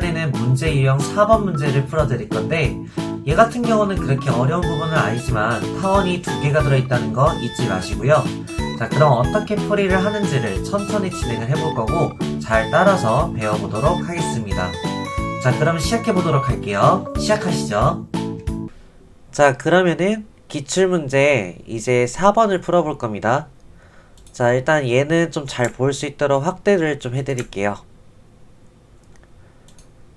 되는 문제 유형 4번 문제를 풀어드릴 건데 얘 같은 경우는 그렇게 어려운 부분은 아니지만 타원이 두 개가 들어있다는 거 잊지 마시고요. 자 그럼 어떻게 풀이를 하는지를 천천히 진행을 해볼 거고 잘 따라서 배워보도록 하겠습니다. 자 그럼 시작해보도록 할게요. 시작하시죠. 자 그러면은 기출문제 이제 4번을 풀어볼 겁니다. 자 일단 얘는 좀 잘 볼 수 있도록 확대를 좀 해드릴게요.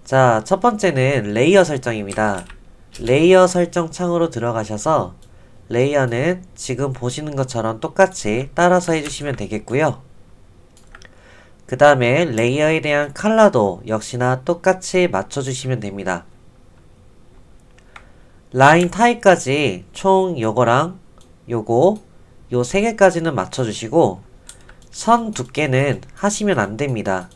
자, 첫 번째는 레이어 설정입니다. 레이어 설정 창으로 들어가셔서 레이어는 지금 보시는 것처럼 똑같이 따라서 해주시면 되겠고요. 그 다음에 레이어에 대한 컬러도 역시나 똑같이 맞춰주시면 됩니다. 라인 타입까지 총 요거랑 요거 요 세 개까지는 맞춰주시고 선 두께는 하시면 안 됩니다.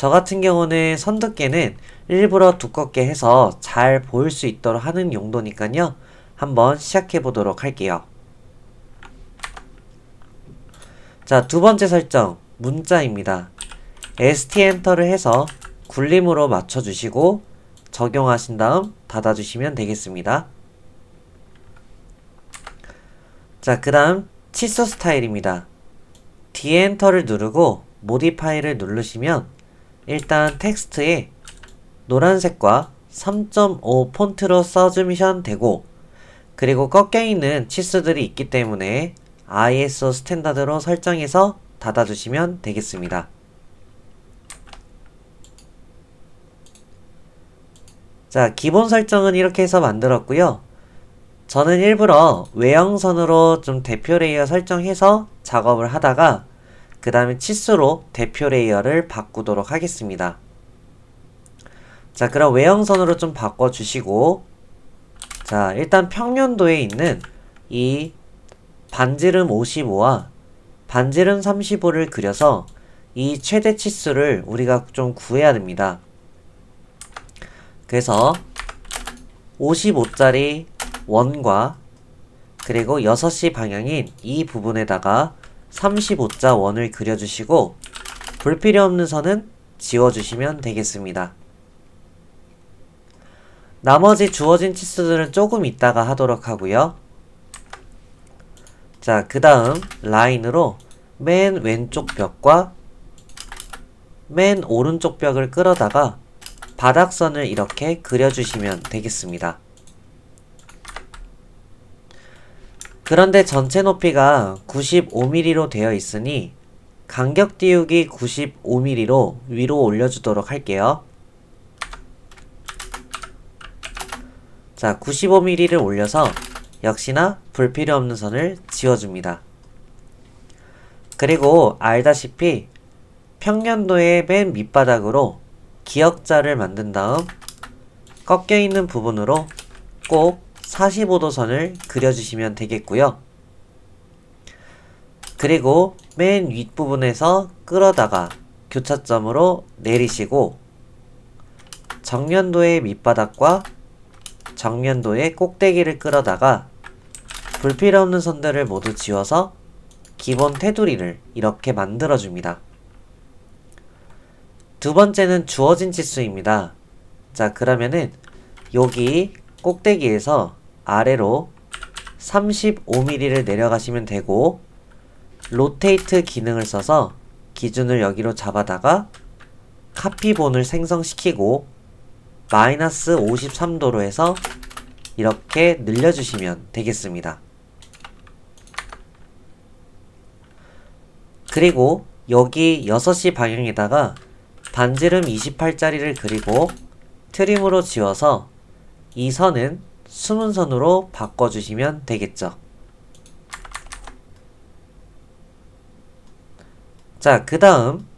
저 같은 경우는 선 두께는 일부러 두껍게 해서 잘 보일 수 있도록 하는 용도니까요. 한번 시작해 보도록 할게요. 자, 두 번째 설정, 문자입니다. ST 엔터를 해서 굴림으로 맞춰주시고 적용하신 다음 닫아주시면 되겠습니다. 자, 그 다음 치수 스타일입니다. D 엔터를 누르고 모디파이를 누르시면 일단 텍스트에 노란색과 3.5 폰트로 써주시면 되고 그리고 꺾여있는 치수들이 있기 때문에 ISO 스탠다드로 설정해서 닫아주시면 되겠습니다. 자, 기본 설정은 이렇게 해서 만들었고요. 저는 일부러 외형선으로 좀 대표 레이어 설정해서 작업을 하다가 그 다음에 치수로 대표 레이어를 바꾸도록 하겠습니다. 자, 그럼 외형선으로 좀 바꿔주시고, 자, 일단 평면도에 있는 이 반지름 55와 반지름 35를 그려서 이 최대 치수를 우리가 좀 구해야 됩니다. 그래서 55짜리 원과 그리고 6시 방향인 이 부분에다가 35자 원을 그려주시고 불필요 없는 선은 지워주시면 되겠습니다. 나머지 주어진 치수들은 조금 이따가 하도록 하고요. 자, 그 다음 라인으로 맨 왼쪽 벽과 맨 오른쪽 벽을 끌어다가 바닥선을 이렇게 그려주시면 되겠습니다. 그런데 전체 높이가 95mm로 되어 있으니 간격 띄우기 95mm로 위로 올려주도록 할게요. 자, 95mm를 올려서 역시나 불필요 없는 선을 지워줍니다. 그리고 알다시피 평면도의 맨 밑바닥으로 기역자를 만든 다음 꺾여 있는 부분으로 꼭 45도 선을 그려주시면 되겠고요. 그리고 맨 윗부분에서 끌어다가 교차점으로 내리시고 정면도의 밑바닥과 정면도의 꼭대기를 끌어다가 불필요 없는 선들을 모두 지워서 기본 테두리를 이렇게 만들어줍니다. 두 번째는 주어진 치수입니다. 자, 그러면은 여기 꼭대기에서 아래로 35mm를 내려가시면 되고 로테이트 기능을 써서 기준을 여기로 잡아다가 카피본을 생성시키고 마이너스 53도로 해서 이렇게 늘려주시면 되겠습니다. 그리고 여기 6시 방향에다가 반지름 28짜리를 그리고 트림으로 지워서 이 선은 숨은 선으로 바꿔주시면 되겠죠. 자, 그 다음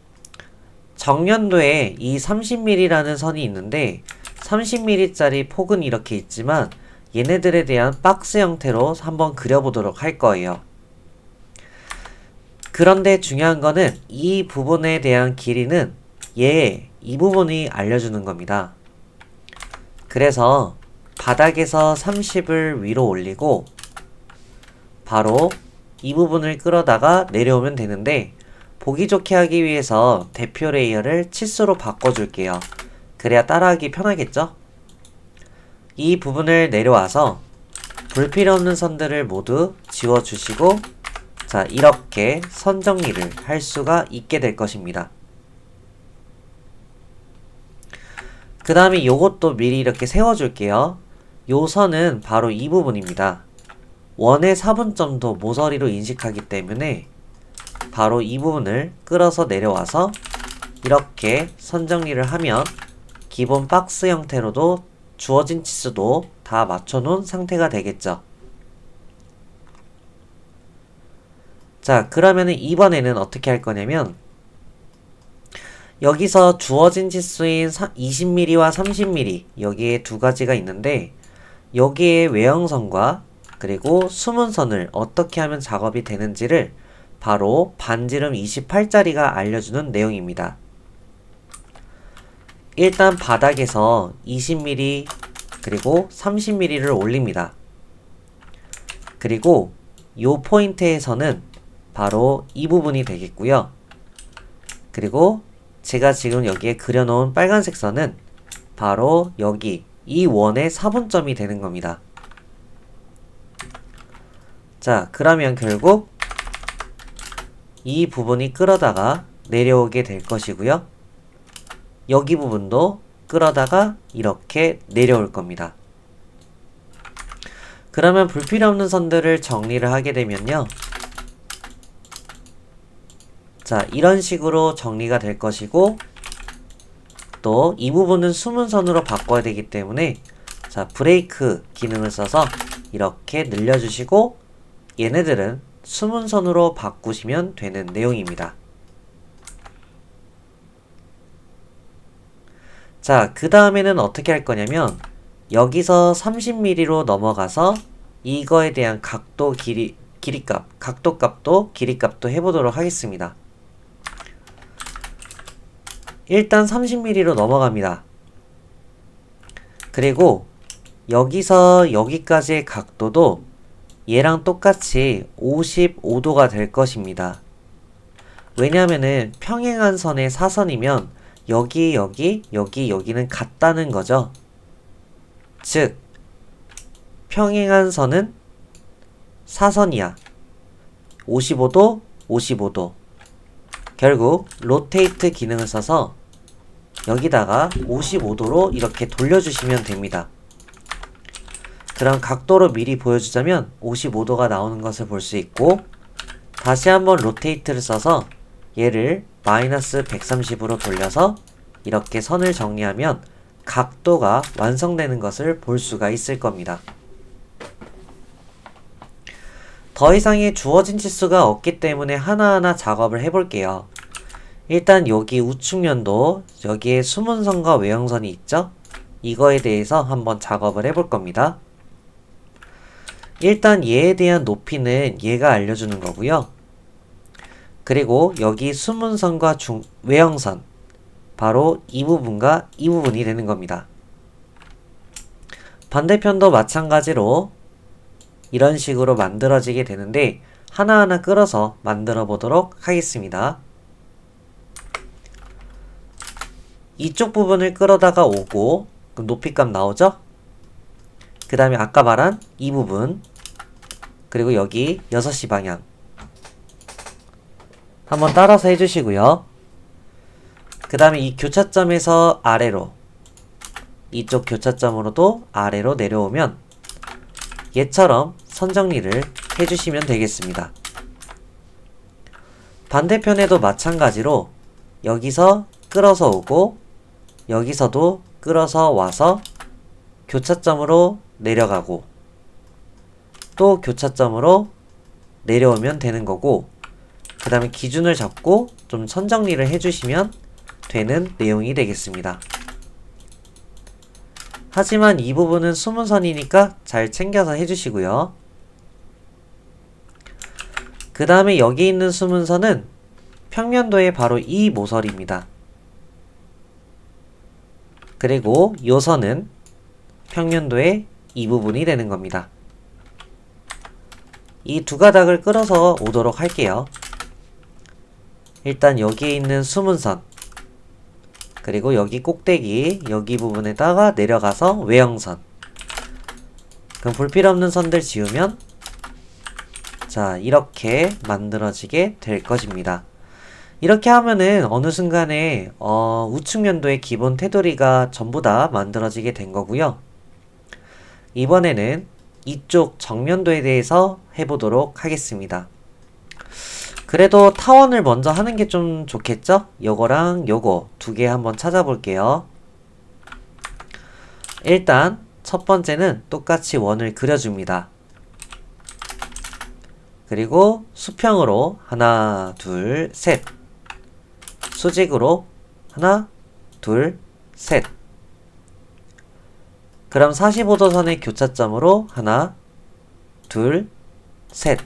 정면도에 이 30mm라는 선이 있는데 30mm짜리 폭은 이렇게 있지만 얘네들에 대한 박스 형태로 한번 그려보도록 할 거예요. 그런데 중요한 거는 이 부분에 대한 길이는 얘, 이 부분이 알려주는 겁니다. 그래서 바닥에서 30을 위로 올리고 바로 이 부분을 끌어다가 내려오면 되는데 보기 좋게 하기 위해서 대표 레이어를 치수로 바꿔줄게요. 그래야 따라하기 편하겠죠? 이 부분을 내려와서 불필요 없는 선들을 모두 지워주시고 자 이렇게 선 정리를 할 수가 있게 될 것입니다. 그 다음에 요것도 미리 이렇게 세워줄게요. 요 선은 바로 이 부분입니다. 원의 사분점도 모서리로 인식하기 때문에 바로 이 부분을 끌어서 내려와서 이렇게 선 정리를 하면 기본 박스 형태로도 주어진 치수도 다 맞춰놓은 상태가 되겠죠. 자, 그러면은 이번에는 어떻게 할 거냐면 여기서 주어진 치수인 20mm와 30mm 여기에 두 가지가 있는데 여기에 외형선과 그리고 수문선을 어떻게 하면 작업이 되는지를 바로 반지름 28짜리가 알려주는 내용입니다. 일단 바닥에서 20mm 그리고 30mm를 올립니다. 그리고 이 포인트에서는 바로 이 부분이 되겠고요. 그리고 제가 지금 여기에 그려놓은 빨간색 선은 바로 여기 이 원의 사분점이 되는 겁니다. 자, 그러면 결국 이 부분이 끌어다가 내려오게 될 것이고요. 여기 부분도 끌어다가 이렇게 내려올 겁니다. 그러면 불필요 없는 선들을 정리를 하게 되면요. 자, 이런 식으로 정리가 될 것이고, 또 이 부분은 숨은 선으로 바꿔야 되기 때문에, 자, 브레이크 기능을 써서 이렇게 늘려주시고, 얘네들은 숨은 선으로 바꾸시면 되는 내용입니다. 자, 그 다음에는 어떻게 할 거냐면 여기서 30mm로 넘어가서 이거에 대한 각도 길이, 길이 값, 각도 값도 길이 값도 해보도록 하겠습니다. 일단 30mm로 넘어갑니다. 그리고 여기서 여기까지의 각도도 얘랑 똑같이 55도가 될 것입니다. 왜냐면은 평행한 선의 사선이면 여기, 여기, 여기, 여기는 같다는 거죠. 즉, 평행한 선은 사선이야. 55도, 55도. 결국, 로테이트 기능을 써서 여기다가 55도로 이렇게 돌려주시면 됩니다. 그럼 각도로 미리 보여주자면 55도가 나오는 것을 볼 수 있고 다시 한번 로테이트를 써서 얘를 마이너스 130으로 돌려서 이렇게 선을 정리하면 각도가 완성되는 것을 볼 수가 있을 겁니다. 더 이상의 주어진 치수가 없기 때문에 하나하나 작업을 해볼게요. 일단 여기 우측면도 여기에 수문선과 외형선이 있죠? 이거에 대해서 한번 작업을 해볼 겁니다. 일단 얘에 대한 높이는 얘가 알려주는 거고요. 그리고 여기 수문선과 중, 외형선 바로 이 부분과 이 부분이 되는 겁니다. 반대편도 마찬가지로 이런 식으로 만들어지게 되는데 하나하나 끌어서 만들어 보도록 하겠습니다. 이쪽 부분을 끌어다가 오고 그럼 높이값 나오죠? 그 다음에 아까 말한 이 부분 그리고 여기 6시 방향 한번 따라서 해주시고요. 그 다음에 이 교차점에서 아래로 이쪽 교차점으로도 아래로 내려오면 얘처럼 선정리를 해주시면 되겠습니다. 반대편에도 마찬가지로 여기서 끌어서 오고 여기서도 끌어서 와서 교차점으로 내려가고 또 교차점으로 내려오면 되는 거고 그 다음에 기준을 잡고 좀 선정리를 해주시면 되는 내용이 되겠습니다. 하지만 이 부분은 수문선이니까 잘 챙겨서 해주시고요. 그 다음에 여기 있는 수문선은 평면도의 바로 이 모서리입니다. 그리고 요 선은 평면도의 이 부분이 되는 겁니다. 이 두 가닥을 끌어서 오도록 할게요. 일단 여기에 있는 수문선 그리고 여기 꼭대기 여기 부분에다가 내려가서 외형선 그럼 불필요 없는 선들 지우면 자 이렇게 만들어지게 될 것입니다 이렇게 하면은 어느 순간에 어, 우측 면도의 기본 테두리가 전부 다 만들어지게 된 거고요 이번에는 이쪽 정면도에 대해서 해보도록 하겠습니다 그래도 타원을 먼저 하는 게 좀 좋겠죠? 요거랑 요거 두 개 한번 찾아볼게요. 일단 첫 번째는 똑같이 원을 그려줍니다. 그리고 수평으로 하나, 둘, 셋. 수직으로 하나, 둘, 셋. 그럼 45도 선의 교차점으로 하나, 둘, 셋.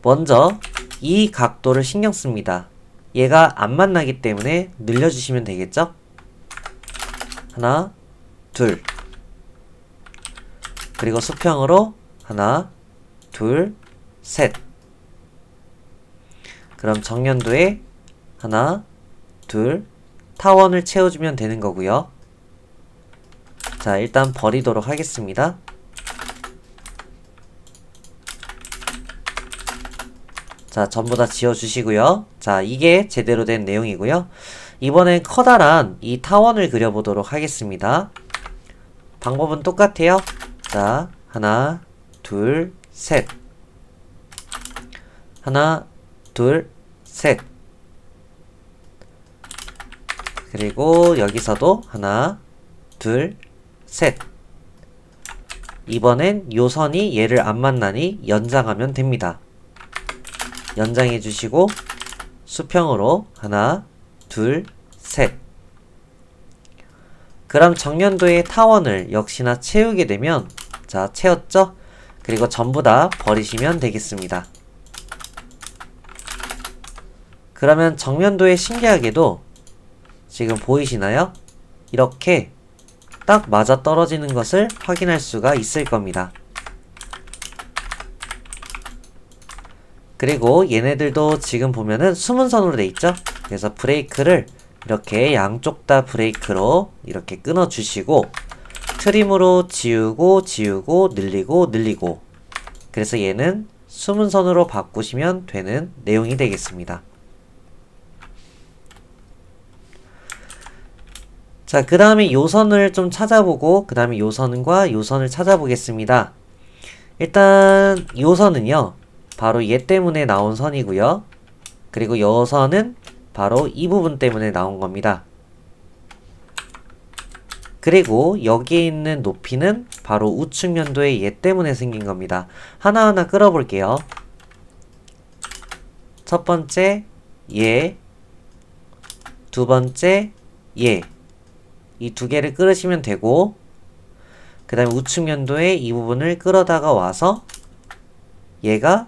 먼저 이 각도를 신경 씁니다. 얘가 안 만나기 때문에 늘려주시면 되겠죠? 하나, 둘. 그리고 수평으로 하나, 둘, 셋. 그럼 정면도에 하나, 둘, 타원을 채워주면 되는 거고요. 자, 일단 버리도록 하겠습니다. 자, 전부 다 지워주시고요. 자, 이게 제대로 된 내용이고요. 이번엔 커다란 이 타원을 그려보도록 하겠습니다. 방법은 똑같아요. 자, 하나, 둘, 셋. 하나, 둘, 셋. 그리고 여기서도 하나, 둘, 셋. 이번엔 요 선이 얘를 안 만나니 연장하면 됩니다. 연장해 주시고 수평으로 하나, 둘, 셋. 그럼 정면도의 타원을 역시나 채우게 되면 자, 채웠죠? 그리고 전부 다 버리시면 되겠습니다. 그러면 정면도에 신기하게도 지금 보이시나요? 이렇게 딱 맞아 떨어지는 것을 확인할 수가 있을 겁니다. 그리고 얘네들도 지금 보면은 숨은 선으로 돼 있죠? 그래서 브레이크를 이렇게 양쪽 다 브레이크로 이렇게 끊어 주시고 트림으로 지우고 지우고 늘리고 늘리고 그래서 얘는 숨은 선으로 바꾸시면 되는 내용이 되겠습니다. 자, 그 다음에 요선을 좀 찾아보고, 그 다음에 요선과 요선을 찾아보겠습니다. 일단, 요선은요, 바로 얘 때문에 나온 선이고요. 그리고 여선은 바로 이 부분 때문에 나온 겁니다. 그리고 여기에 있는 높이는 바로 우측 면도의 얘 때문에 생긴 겁니다. 하나하나 끌어볼게요. 첫 번째 얘, 두 번째 얘. 이 두 개를 끌으시면 되고 그 다음에 우측 면도의 이 부분을 끌어다가 와서 얘가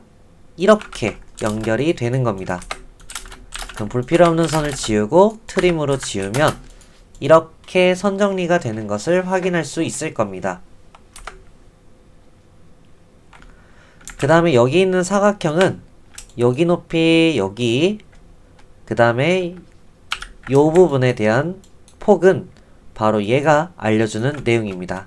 이렇게 연결이 되는 겁니다. 그럼 불필요 없는 선을 지우고 트림으로 지우면 이렇게 선 정리가 되는 것을 확인할 수 있을 겁니다. 그 다음에 여기 있는 사각형은 여기 높이 여기 그 다음에 요 부분에 대한 폭은 바로 얘가 알려주는 내용입니다.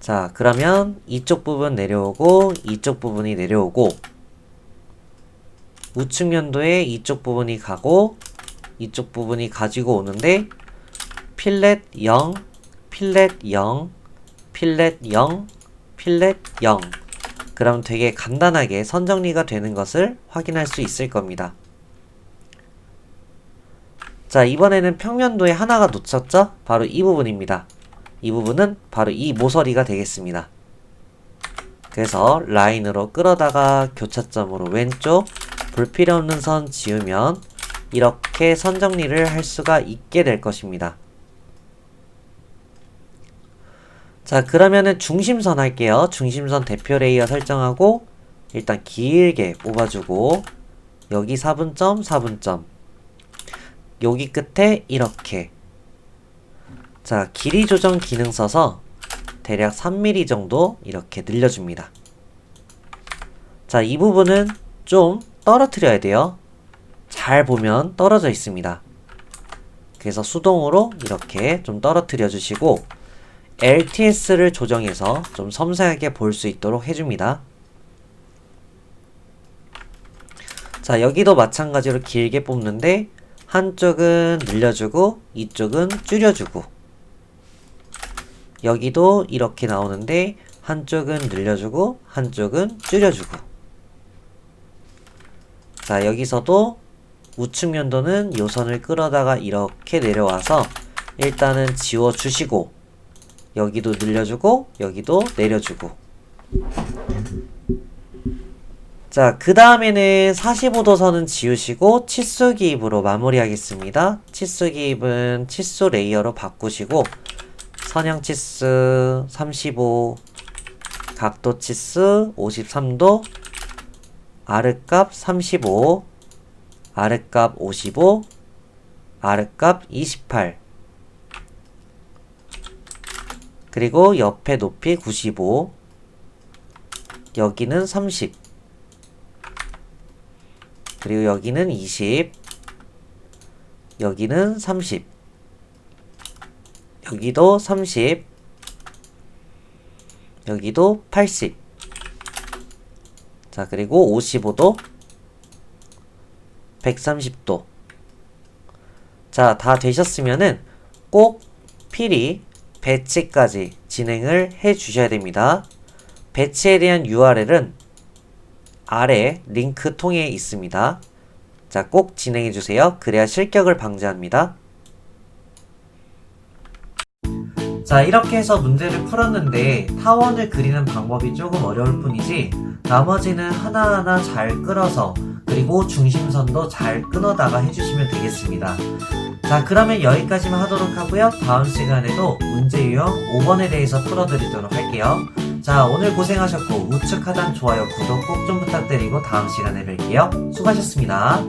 자, 그러면 이쪽 부분 내려오고 이쪽 부분이 내려오고 우측 면도에 이쪽 부분이 가고 이쪽 부분이 가지고 오는데 필렛 0, 필렛 0, 필렛 0, 필렛 0 그럼 되게 간단하게 선정리가 되는 것을 확인할 수 있을 겁니다. 자, 이번에는 평면도에 하나가 놓쳤죠? 바로 이 부분입니다. 이 부분은 바로 이 모서리가 되겠습니다. 그래서 라인으로 끌어다가 교차점으로 왼쪽 불필요 없는 선 지우면 이렇게 선 정리를 할 수가 있게 될 것입니다. 자 그러면은 중심선 할게요. 중심선 대표 레이어 설정하고 일단 길게 뽑아주고 여기 4분점 4분점 여기 끝에 이렇게 자, 길이 조정 기능 써서 대략 3mm 정도 이렇게 늘려줍니다. 자, 이 부분은 좀 떨어뜨려야 돼요. 잘 보면 떨어져 있습니다. 그래서 수동으로 이렇게 좀 떨어뜨려 주시고 LTS를 조정해서 좀 섬세하게 볼 수 있도록 해줍니다. 자, 여기도 마찬가지로 길게 뽑는데 한쪽은 늘려주고 이쪽은 줄여주고. 여기도 이렇게 나오는데 한쪽은 늘려주고 한쪽은 줄여주고. 자, 여기서도 우측 면도는 요선을 끌어다가 이렇게 내려와서 일단은 지워주시고 여기도 늘려주고 여기도 내려주고 자, 그 다음에는 45도 선은 지우시고 치수 기입으로 마무리하겠습니다. 치수 기입은 치수 레이어로 바꾸시고 선형 치수 35 각도 치수 53도 아르값 35 아르값 55 아르값 28 그리고 옆에 높이 95 여기는 30 그리고 여기는 20 여기는 30 여기도 30 여기도 80 자, 그리고 55도 130도 자, 다 되셨으면은 꼭 필히 배치까지 진행을 해 주셔야 됩니다. 배치에 대한 URL은 아래 링크 통에 있습니다. 자, 꼭 진행해 주세요. 그래야 실격을 방지합니다. 자, 이렇게 해서 문제를 풀었는데 타원을 그리는 방법이 조금 어려울 뿐이지 나머지는 하나하나 잘 끌어서 그리고 중심선도 잘 끊어다가 해주시면 되겠습니다. 자, 그러면 여기까지만 하도록 하고요. 다음 시간에도 문제 유형 5번에 대해서 풀어드리도록 할게요. 자, 오늘 고생하셨고 우측 하단 좋아요, 구독 꼭 좀 부탁드리고 다음 시간에 뵐게요. 수고하셨습니다.